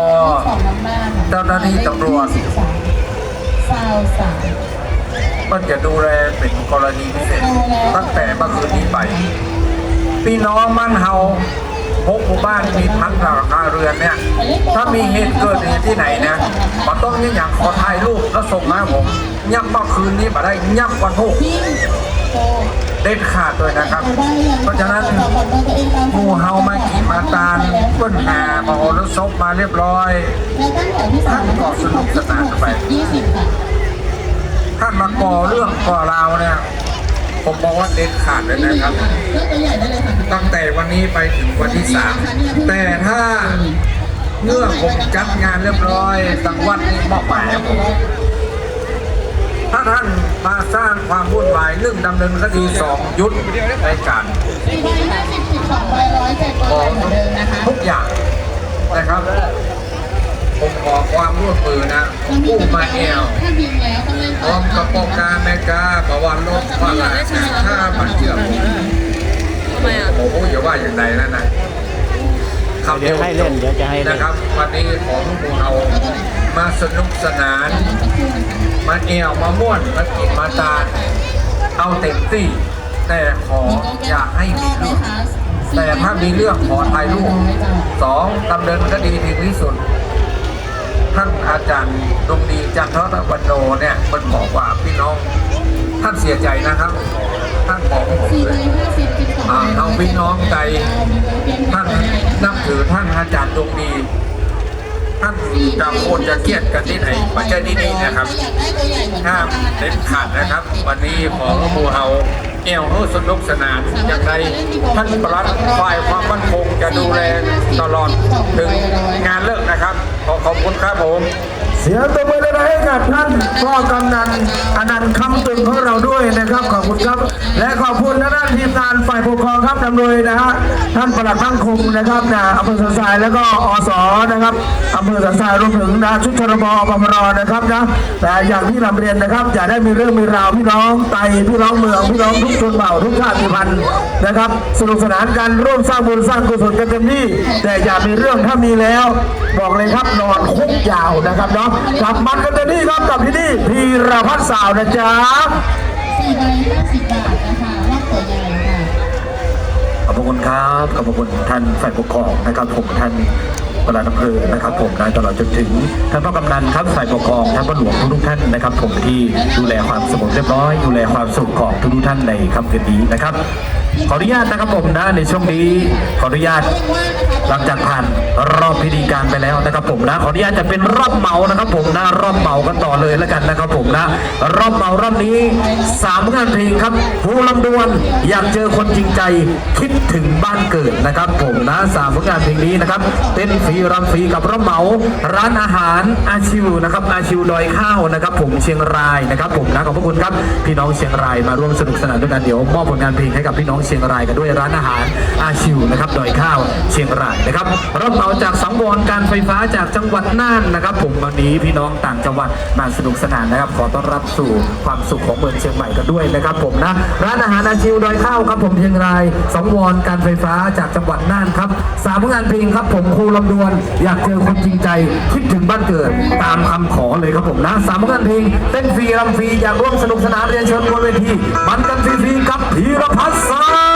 ก็ของน้ำหน้าเจ้าหน้าที่ตำรวจซาวสามมันจะดูแลเป็นกรณีพิเศษตั้งแต่เมื่อคืนนี้ไป พี่น้องมันเฮาพกหมู่บ้านมีพันหลังคาเรือนเนี่ย ถ้ามีเหตุเกิดเหตุที่ไหนนะมันต้องเนี่ยอย่างขอถ่ายรูปแล้วส่งมาให้ผมย่ำเมื่อคืนนี้มาได้ย่ำวันทุกวิ่งโตเด็ดขาดด้วยนะครับได้ยังเพราะฉะนั้นหมู่เฮามากี่มาตาลเปิ้นหา มาโอรสพมาเรียบร้อยแล้วตั้งแต่ที่สามท่านก็สนุกสนานไปยี่สิบค่ะท่านมาก่อเรื่องก่อราวเนี่ยผมบอกว่าเด็ดขาดเลยนะครับเลือกตัวใหญ่ได้เลยค่ะตั้งแต่วันนี้ไปถึงวันที่สามแต่ถ้าเมื่อผมจัดงานเรียบร้อยตังวัดนี้มอบหมายให้ผมถ้าท่านมาสร้างความวุ่นวายหนึ่งดำเนินคดีสองยุดในการสี่ใบห้าสิบสิบสองใบร้อยเจ็ดขใบองเหมือนเดิมนะคะทุกอย่างนะครับ ผมขอความ ร่วมมือนะผู้มาแอลถ้าแล้วต้อลพร้อมกับปองกาแมกาประวันลกว่าลาถ้ามันเชื่อมทำไมอะโอ้โหอย่าว่าอย่างใดนั่นนะคำเดี๋ยวให้เล่นเดี๋ยวจะให้นะครับ วันนี้ของพวกเรามาสนุกสนาน มาแอวมาม่วนมากินมาตาเอาเต็มที่ แต่ขออย่าให้มีเรื่องแต่ถ้ามีเรื่องขอถ่ายรูปสองดำเนินคดีถึงที่สุด ท่านอาจารย์ดวงดีจันทรวันโนเนี่ยมันบอกว่าพี่น้อง ท่านเสียใจนะครับ ท่านบอกผมสี่เลใบยห้าสิบสิบสองอ่าเอาพี่น้องใจท่านนับถือท่านอาจารย์ดวงดี ท่านจะโคตรจะเกลียดกันที่ไหนไม่ใช่ที่นี่นะครับอยากได้ตัวใหญ่เหมือนห้ามเด็ดขาดนะครับ วันนี้ของหมูเฮาเอวเฮาสนุกสนานอย่างไรท่านประหลัดฝ่ายความมั่นคงจะดูแลตลอดถึงง ขอบคุณครับผม เสียงตบมือเลยนะให้กับท่านพ่อกำนันอนันต์คำตึงของเราด้วยนะครับ ขอบคุณครับ และขอบคุณทางด้านทีมงานฝ่ายปกครองครับนำโดยนะฮะท่านปลัดพังคมนะครับนะอำเภอสันทรายแล้วก็อสนะครับอำเภอสันทรายรวมถึงนะชุดชรบปมรนะครับนะแต่อย่างที่นำเรียนนะครับอย่าได้มีเรื่องมีราวพี่น้องไตพี่น้องเมืองพี่น้องทุกชนเผ่าทุกชาติพันธุ์นะครับสนุกสนานกันร่วมสร้างบุญสร้างกุศลกันเต็มที่แต่อย่ามีเรื่องถ้ามีแล้ว บอกเลยครับนอนคุกยาวนะครับเนาะกลับมันกันเต็มที่ครับกับที่นี่พีรพัฒน์สาวนะจ๊ะ สี่ใบห้าสิบบาทนะคะรอบตัวใหญ่ค่ะ ขอบพระคุณครับ ขอบพระคุณท่านฝ่ายปกครองนะครับผมท่าน ปลัดอำเภอนะครับผมนะตลอดจนถึงท่านพ่อกำนันครับฝ่ายปกครองท่านพ่อหลวงทุกท่านนะครับ ผมที่ดูแลความสงบเรียบร้อย ดูแลความสุขของทุกท่านในค่ำคืนนี้นะครับ ขออนุญาตนะครับผมนะในช่วงนี้ขออนุญาตหลังจากผ่านรอบพิธีการไปแล้วนะครับ ผมนะขออนุญาตจะเป็นรอบเหมานะครับ ผมนะรอบเหมากันต่อเลยแล้วกันนะครับ ผมนะ รอบเหมารอบนี้สามงานเพลงครับผู้ลำดวนอยากเจอคนจริงใจคิดถึงบ้านเกิดนะครับ ผมนะสามงานเพลงนี้นะครับเต้นฟรีรำฟรีกับรอบเหมาร้านอาหารอาชิวนะครับอาชิวดอยข้าวนะครับ ผมเชียงรายนะครับ ผมนะขอบพระคุณครับพี่น้องเชียงรายมาร่วมสนุกสนานด้วยกันเดี๋ยวมอบผลงานเพลงให้กับพี่น้องเชียงรายกันด้วยร้านอาหารอาชิวนะครับดอยข้าวเชียงรายนะครับรับเหมาจากสังวรการไฟฟ้าจากจังหวัดน่านนะครับ ผมวันนี้พี่น้องต่างจังหวัดมาสนุกสนานนะครับ ขอต้อนรับสู่ความสุขของเมืองเชียงใหม่กันด้วยนะครับ ผมนะร้านอาหารอาชิวดอยข้าวครับ ผมเชียงรายสังวรการไฟฟ้าจากจังหวัดน่านครับสามผลงานเพลงครับ ผมครูลำดวนอยากเจอคนจริงใจ คิดถึงบ้านเกิด ตามคำขอเลยครับผมนะสามกันเพลงเต้นฟรีรำฟรีอยากร่วมสนุกสนานเรียนเชิญบนเวทีมันกันฟรีๆกับพีรพัฒน์